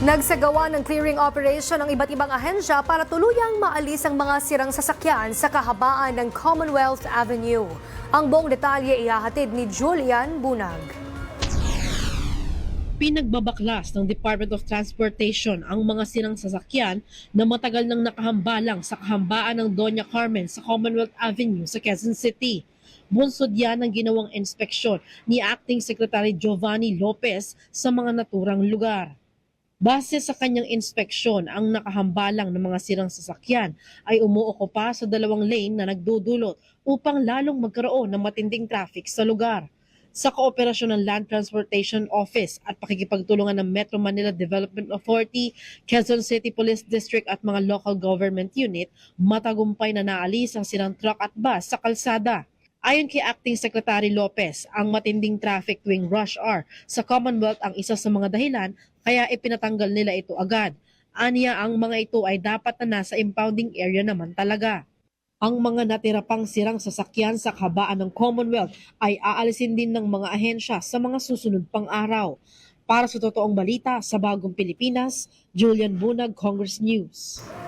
Nagsagawa ng clearing operation ng iba't ibang ahensya para tuluyang maalis ang mga sirang sasakyan sa kahabaan ng Commonwealth Avenue. Ang buong detalye ihahatid ni Julian Bunag. Pinagbabaklas ng Department of Transportation ang mga sirang sasakyan na matagal nang nakahambalang sa kahambaan ng Doña Carmen sa Commonwealth Avenue sa Quezon City. Bunsod yan ng ginawang inspeksyon ni Acting Secretary Giovanni Lopez sa mga naturang lugar. Base sa kanyang inspeksyon, ang nakahambalang ng mga sirang sasakyan ay umuokupa sa dalawang lane na nagdudulot upang lalong magkaroon ng matinding traffic sa lugar. Sa kooperasyon ng Land Transportation Office at pakikipagtulungan ng Metro Manila Development Authority, Quezon City Police District at mga local government unit, matagumpay na naalis ang sirang truck at bus sa kalsada. Ayon kay Acting Secretary Lopez, ang matinding traffic tuwing rush hour sa Commonwealth ang isa sa mga dahilan kaya ipinatanggal nila ito agad. Aniya ang mga ito ay dapat na nasa impounding area naman talaga. Ang mga natira pang sirang sasakyan sa kabaan ng Commonwealth ay aalisin din ng mga ahensya sa mga susunod pang araw. Para sa totoong balita sa Bagong Pilipinas, Julian Bunag, Congress News.